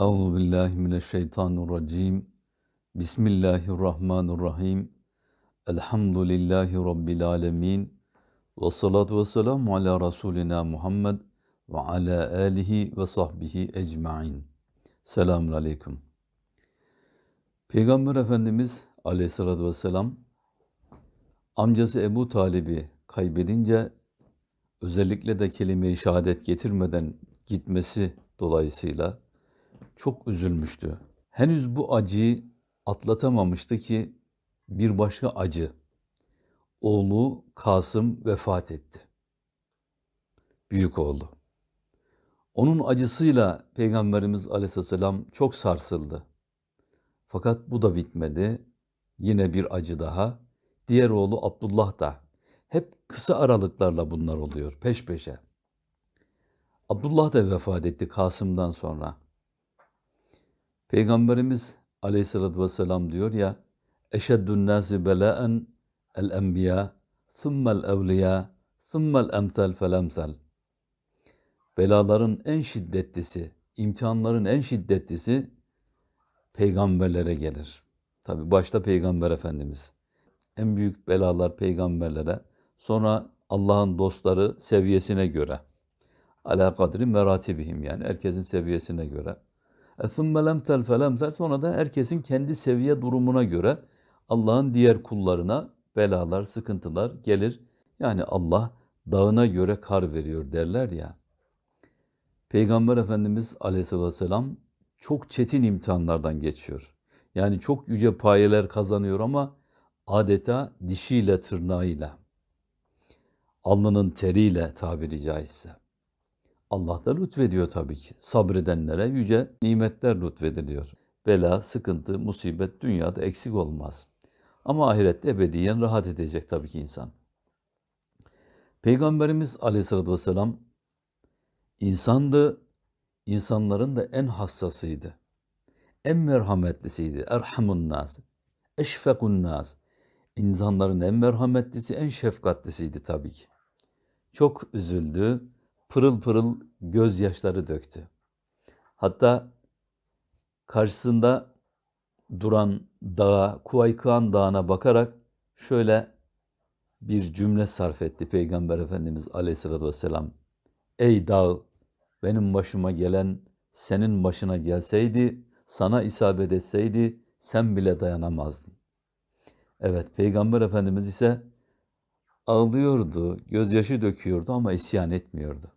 Euzu billahi mineşşeytanirracim. Bismillahirrahmanirrahim. Elhamdülillahi rabbil alamin. Ve salatu ve selamu ala Resulina Muhammed ve ala alihi ve sahbihi ecmain. Selamun aleyküm. Peygamber Efendimiz aleyhissalatü vesselam amcası Ebu Talib'i kaybedince özellikle de kelime-i şehadet getirmeden gitmesi dolayısıyla çok üzülmüştü. Henüz bu acıyı atlatamamıştı ki bir başka acı. Oğlu Kasım vefat etti. Büyük oğlu. Onun acısıyla Peygamberimiz Aleyhisselam çok sarsıldı. Fakat bu da bitmedi. Yine bir acı daha. Diğer oğlu Abdullah da. Hep kısa aralıklarla bunlar oluyor peş peşe. Abdullah da vefat etti Kasım'dan sonra. Peygamberimiz aleyhissalatü vesselam diyor ya, eşeddün nâsi belâen el enbiya, thummel evliya, thummel emtel fel emtel. Belaların en şiddetlisi, imtihanların en şiddetlisi peygamberlere gelir. Tabi başta peygamber efendimiz. En büyük belalar peygamberlere, sonra Allah'ın dostları seviyesine göre. Ala kadri meratibihim yani herkesin seviyesine göre. ثُمَّ لَمْتَلْ فَلَمْتَلْ Sonra da herkesin kendi seviye durumuna göre Allah'ın diğer kullarına belalar, sıkıntılar gelir. Yani Allah dağına göre kar veriyor derler ya. Peygamber Efendimiz Aleyhisselatü Vesselam çok çetin imtihanlardan geçiyor. Yani çok yüce payeler kazanıyor ama adeta dişiyle tırnağıyla, alnının teriyle tabiri caizse. Allah da lütfediyor tabii ki. Sabredenlere yüce nimetler lütfediliyor. Bela, sıkıntı, musibet dünyada eksik olmaz. Ama ahirette ebediyen rahat edecek tabii ki insan. Peygamberimiz aleyhissalatü vesselam insandı, insanların da en hassasıydı. En merhametlisiydi. Erhamun nas, eşfekun nas. İnsanların en merhametlisi, en şefkatlisiydi tabii ki. Çok üzüldü, pırıl pırıl gözyaşları döktü. Hatta karşısında duran dağa, Kuvaykan Dağı'na bakarak şöyle bir cümle sarf etti Peygamber Efendimiz Aleyhisselatü Vesselam. Ey dağ, benim başıma gelen senin başına gelseydi, sana isabet etseydi sen bile dayanamazdın. Evet, Peygamber Efendimiz ise ağlıyordu, gözyaşı döküyordu ama isyan etmiyordu.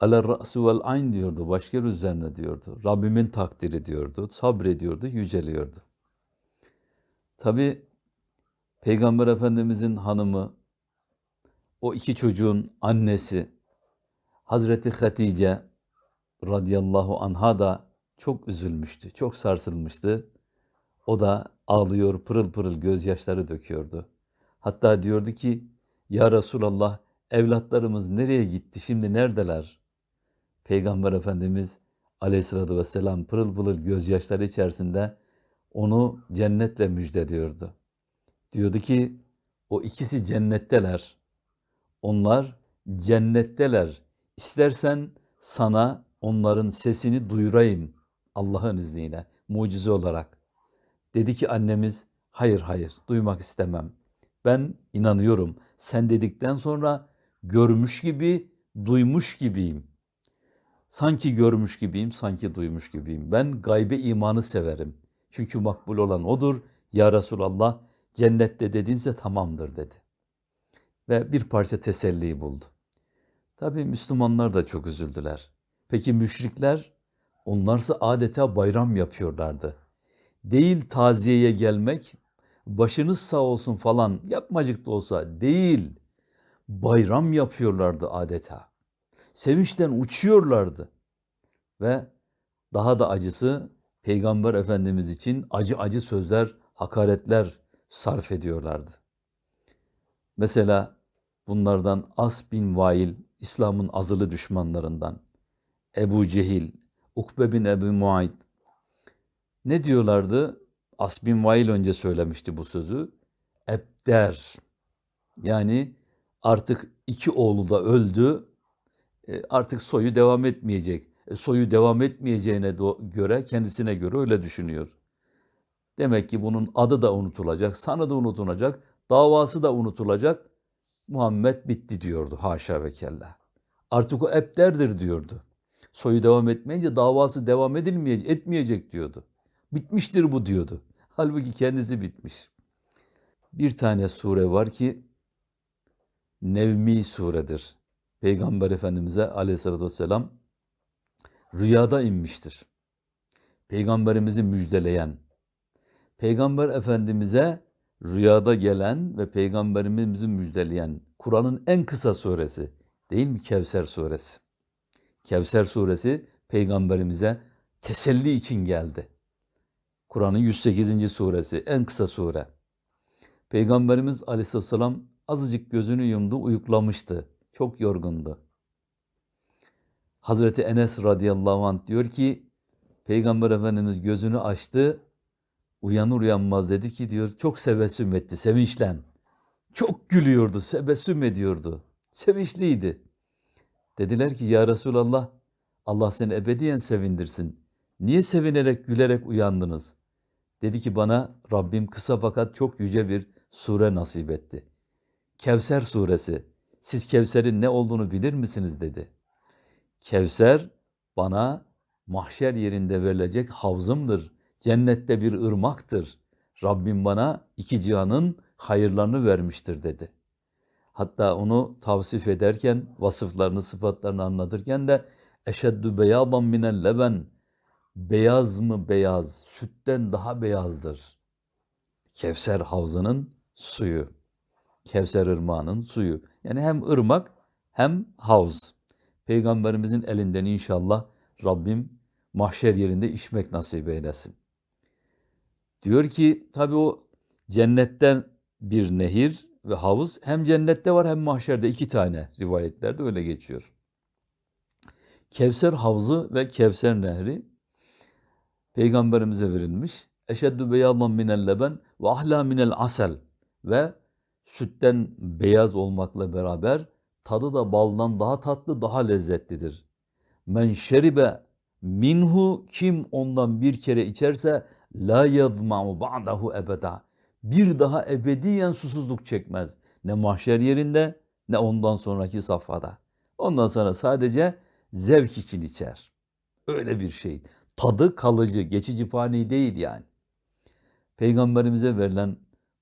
Aler ra'su vel ayn diyordu, başka üzerine diyordu. Rabbimin takdiri diyordu, sabrediyordu, yüceliyordu. Tabi Peygamber Efendimizin hanımı, o iki çocuğun annesi, Hazreti Hatice radıyallahu anha da çok üzülmüştü, çok sarsılmıştı. O da ağlıyor, pırıl pırıl gözyaşları döküyordu. Hatta diyordu ki, Ya Resulallah evlatlarımız nereye gitti, şimdi neredeler? Peygamber Efendimiz aleyhissalatü vesselam pırıl pırıl gözyaşları içerisinde onu cennetle müjdeliyordu. Diyordu ki o ikisi cennetteler. Onlar cennetteler. İstersen sana onların sesini duyurayım Allah'ın izniyle mucize olarak. Dedi ki annemiz hayır hayır duymak istemem. Ben inanıyorum. Sen dedikten sonra görmüş gibi, duymuş gibiyim. Sanki görmüş gibiyim, sanki duymuş gibiyim. Ben gaybe imanı severim. Çünkü makbul olan odur. Ya Resulallah cennette dedinse tamamdır dedi. Ve bir parça teselli buldu. Tabi Müslümanlar da çok üzüldüler. Peki müşrikler? Onlarsa adeta bayram yapıyorlardı. Değil taziyeye gelmek, başınız sağ olsun falan yapmacık da olsa değil. Bayram yapıyorlardı adeta sevinçten uçuyorlardı. Ve daha da acısı Peygamber Efendimiz için acı acı sözler, hakaretler sarf ediyorlardı. Mesela bunlardan As bin Vail, İslam'ın azılı düşmanlarından, Ebu Cehil, Ukbe bin Ebu Muayt, ne diyorlardı? As bin Vail önce söylemişti bu sözü. Ebder, yani artık iki oğlu da öldü, artık soyu devam etmeyecek. e, soyu devam etmeyeceğine göre kendisine göre öyle düşünüyor. Demek ki bunun adı da unutulacak, sanı da unutulacak, davası da unutulacak. Muhammed bitti diyordu haşa ve kella. Artık o ebderdir diyordu. Soyu devam etmeyince davası devam edilmeyecek, etmeyecek diyordu. Bitmiştir bu diyordu. Halbuki kendisi bitmiş. Bir tane sure var ki Nevmi suredir. Peygamber Efendimiz'e aleyhissalatü vesselam rüyada inmiştir. Peygamberimizi müjdeleyen, Peygamber Efendimiz'e rüyada gelen ve Peygamberimizi müjdeleyen Kur'an'ın en kısa suresi değil mi Kevser suresi? Kevser suresi Peygamberimize teselli için geldi. Kur'an'ın 108. suresi en kısa sure. Peygamberimiz aleyhisselam azıcık gözünü yumdu uyuklamıştı. Çok yorgundu. Hazreti Enes radıyallahu anh diyor ki Peygamber Efendimiz gözünü açtı uyanır uyanmaz dedi ki diyor çok sebessüm etti sevinçlen. Çok gülüyordu, sebessüm ediyordu. Sevinçliydi. Dediler ki ya Resulallah Allah seni ebediyen sevindirsin. Niye sevinerek gülerek uyandınız? Dedi ki bana Rabbim kısa fakat çok yüce bir sure nasip etti. Kevser suresi. Siz Kevser'in ne olduğunu bilir misiniz dedi. Kevser bana mahşer yerinde verilecek havzımdır. Cennette bir ırmaktır. Rabbim bana iki cihanın hayırlarını vermiştir dedi. Hatta onu tavsif ederken, vasıflarını, sıfatlarını anlatırken de eşeddü beyadan minel leben beyaz mı beyaz, sütten daha beyazdır. Kevser havzının suyu. Kevser ırmağının suyu. Yani hem ırmak hem havz. Peygamberimizin elinden inşallah Rabbim mahşer yerinde içmek nasip eylesin. Diyor ki tabi o cennetten bir nehir ve havuz hem cennette var hem mahşerde iki tane rivayetlerde öyle geçiyor. Kevser havzı ve Kevser nehri peygamberimize verilmiş. Eşeddü beyazlan minel leben ve ahla minel asel ve sütten beyaz olmakla beraber tadı da baldan daha tatlı, daha lezzetlidir. Men şeribe minhu kim ondan bir kere içerse la yadma'u ba'dahu ebeda. Bir daha ebediyen susuzluk çekmez. Ne mahşer yerinde ne ondan sonraki safhada. Ondan sonra sadece zevk için içer. Öyle bir şey. Tadı kalıcı, geçici fani değil yani. Peygamberimize verilen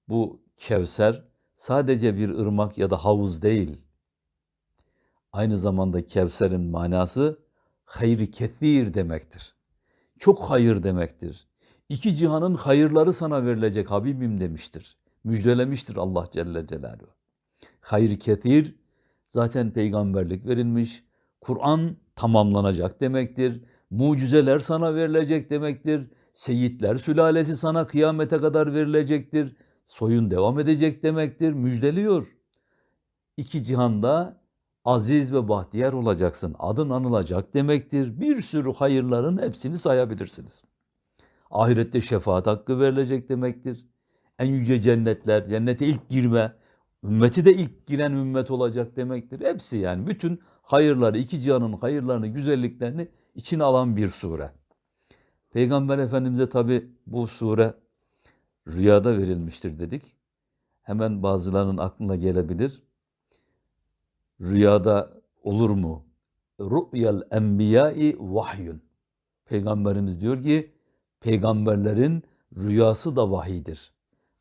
bu Kevser sadece bir ırmak ya da havuz değil. Aynı zamanda Kevser'in manası hayır kethir demektir. Çok hayır demektir. İki cihanın hayırları sana verilecek Habibim demiştir. Müjdelemiştir Allah Celle Celaluhu. Hayır kethir zaten peygamberlik verilmiş. Kur'an tamamlanacak demektir. Mucizeler sana verilecek demektir. Seyitler sülalesi sana kıyamete kadar verilecektir. Soyun devam edecek demektir. Müjdeliyor. İki cihanda aziz ve bahtiyar olacaksın. Adın anılacak demektir. Bir sürü hayırların hepsini sayabilirsiniz. Ahirette şefaat hakkı verilecek demektir. En yüce cennetler, cennete ilk girme, ümmeti de ilk giren ümmet olacak demektir. Hepsi yani bütün hayırları, iki cihanın hayırlarını, güzelliklerini içine alan bir sure. Peygamber Efendimiz'e tabi bu sure rüyada verilmiştir dedik. Hemen bazılarının aklına gelebilir. Rüyada olur mu? Ru'yal enbiyai vahyun. Peygamberimiz diyor ki peygamberlerin rüyası da vahidir.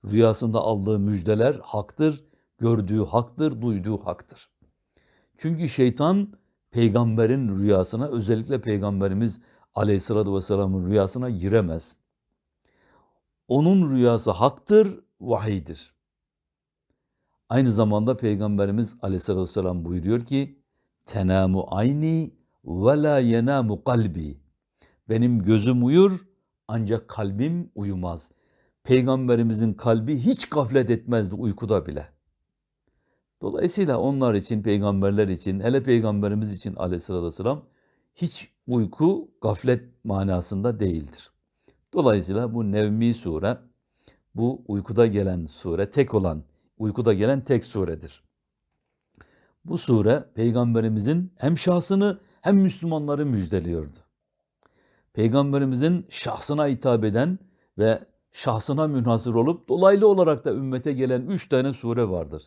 Rüyasında aldığı müjdeler haktır, gördüğü haktır, duyduğu haktır. Çünkü şeytan peygamberin rüyasına özellikle peygamberimiz aleyhissalatü vesselamın rüyasına giremez. Onun rüyası haktır, vahidir. Aynı zamanda Peygamberimiz aleyhissalatü vesselam buyuruyor ki tenamu ayni ve la yenamu kalbi. Benim gözüm uyur ancak kalbim uyumaz. Peygamberimizin kalbi hiç gaflet etmezdi uykuda bile. Dolayısıyla onlar için, peygamberler için, hele peygamberimiz için aleyhissalatü vesselam hiç uyku gaflet manasında değildir. Dolayısıyla bu Nevmi sure, bu uykuda gelen sure, tek olan, uykuda gelen tek suredir. Bu sure peygamberimizin hem şahsını hem Müslümanları müjdeliyordu. Peygamberimizin şahsına hitap eden ve şahsına münhasır olup dolaylı olarak da ümmete gelen üç tane sure vardır.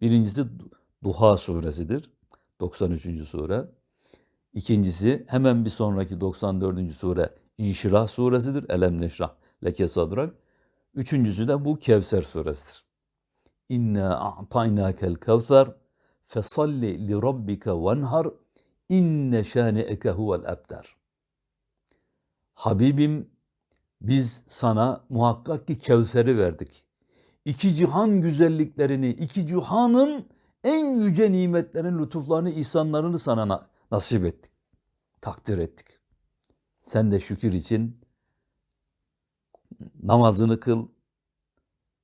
Birincisi Duha suresidir. 93. sure. İkincisi hemen bir sonraki 94. sure İnşirah suresidir. Elem neşrah leke sadrak. Üçüncüsü de bu Kevser suresidir. İnna a'taynakel kevser fesalli li rabbike venhar inne şani'eke huvel ebter. Habibim biz sana muhakkak ki Kevser'i verdik. İki cihan güzelliklerini, iki cihanın en yüce nimetlerin, lütuflarını, ihsanlarını sana na- nasip ettik. Takdir ettik. Sen de şükür için namazını kıl,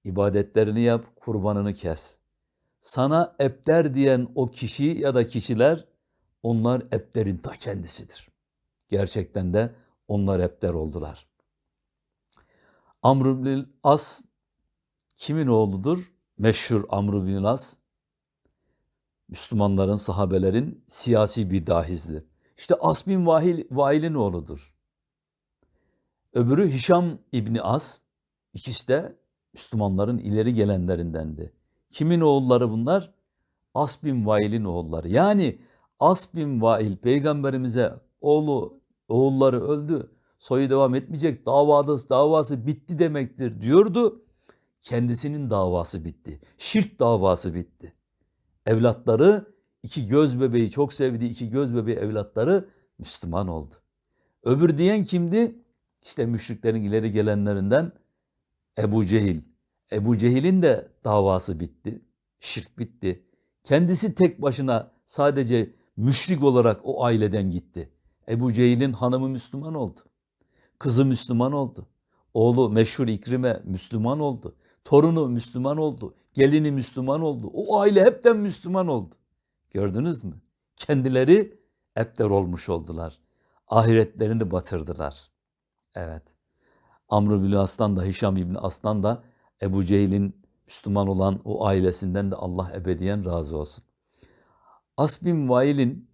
ibadetlerini yap, kurbanını kes. Sana ebder diyen o kişi ya da kişiler onlar ebderin ta kendisidir. Gerçekten de onlar ebder oldular. Amr ibn As kimin oğludur? Meşhur Amr ibn As. Müslümanların, sahabelerin siyasi bir dahizdir. İşte As bin Vahil, Vail'in oğludur. Öbürü Hişam İbni As. İkisi de Müslümanların ileri gelenlerindendi. Kimin oğulları bunlar? As bin Vail'in oğulları. Yani As bin Vail peygamberimize oğlu oğulları öldü. Soyu devam etmeyecek. Davası, davası bitti demektir diyordu. Kendisinin davası bitti. Şirk davası bitti. Evlatları iki göz bebeği çok sevdiği iki göz bebeği evlatları Müslüman oldu. Öbür diyen kimdi? İşte müşriklerin ileri gelenlerinden Ebu Cehil. Ebu Cehil'in de davası bitti. Şirk bitti. Kendisi tek başına sadece müşrik olarak o aileden gitti. Ebu Cehil'in hanımı Müslüman oldu. Kızı Müslüman oldu. Oğlu meşhur İkrime Müslüman oldu. Torunu Müslüman oldu. Gelini Müslüman oldu. O aile hepten Müslüman oldu. Gördünüz mü? Kendileri ebder olmuş oldular. Ahiretlerini batırdılar. Evet. Amr bin Aslan da Hişam İbni Aslan da Ebu Cehil'in Müslüman olan o ailesinden de Allah ebediyen razı olsun. As bin Vail'in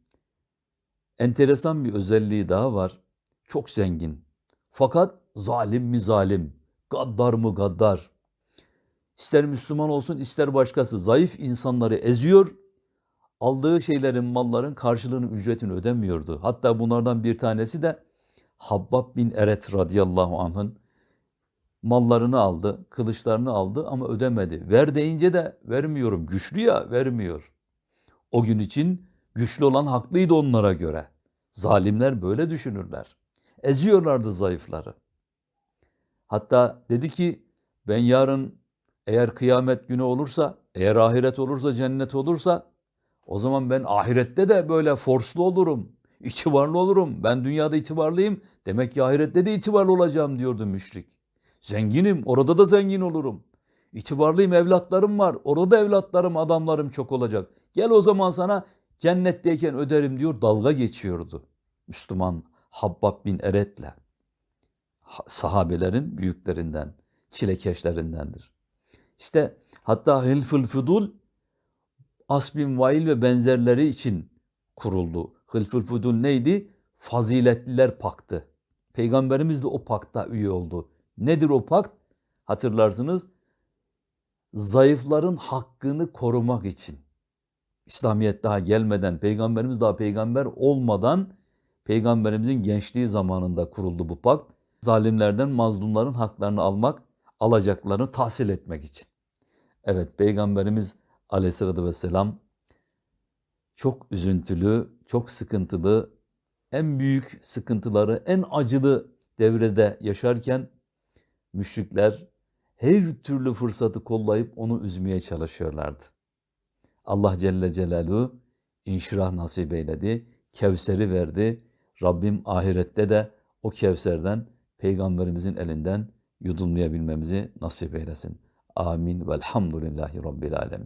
enteresan bir özelliği daha var. Çok zengin. Fakat zalim mi zalim, gaddar mı gaddar. İster Müslüman olsun ister başkası zayıf insanları eziyor. Aldığı şeylerin, malların karşılığını, ücretini ödemiyordu. Hatta bunlardan bir tanesi de Habbab bin Eret radıyallahu anh'ın mallarını aldı, kılıçlarını aldı ama ödemedi. Ver deyince de vermiyorum. Güçlü ya vermiyor. O gün için güçlü olan haklıydı onlara göre. Zalimler böyle düşünürler. Eziyorlardı zayıfları. Hatta dedi ki ben yarın eğer kıyamet günü olursa, eğer ahiret olursa, cennet olursa o zaman ben ahirette de böyle forslu olurum, itibarlı olurum. Ben dünyada itibarlıyım, demek ki ahirette de itibarlı olacağım diyordu müşrik. Zenginim, orada da zengin olurum. İtibarlıyım, evlatlarım var. Orada evlatlarım, adamlarım çok olacak. Gel o zaman sana cennetteyken öderim diyor, dalga geçiyordu. Müslüman Habbab bin Eret'le. Sahabelerin büyüklerinden, çilekeşlerindendir. İşte hatta Hilful Fudul As bin Vail ve benzerleri için kuruldu. Hilful Fudul neydi? Faziletliler paktı. Peygamberimiz de o pakta üye oldu. Nedir o pakt? Hatırlarsınız. Zayıfların hakkını korumak için. İslamiyet daha gelmeden, peygamberimiz daha peygamber olmadan peygamberimizin gençliği zamanında kuruldu bu pakt. Zalimlerden mazlumların haklarını almak, alacaklarını tahsil etmek için. Evet peygamberimiz aleyhissalatü vesselam çok üzüntülü, çok sıkıntılı, en büyük sıkıntıları, en acılı devrede yaşarken müşrikler her türlü fırsatı kollayıp onu üzmeye çalışıyorlardı. Allah Celle Celaluhu inşirah nasip eyledi, Kevser'i verdi. Rabbim ahirette de o Kevser'den Peygamberimizin elinden yudumlayabilmemizi nasip eylesin. Amin. Velhamdülillahi Rabbil Alemin.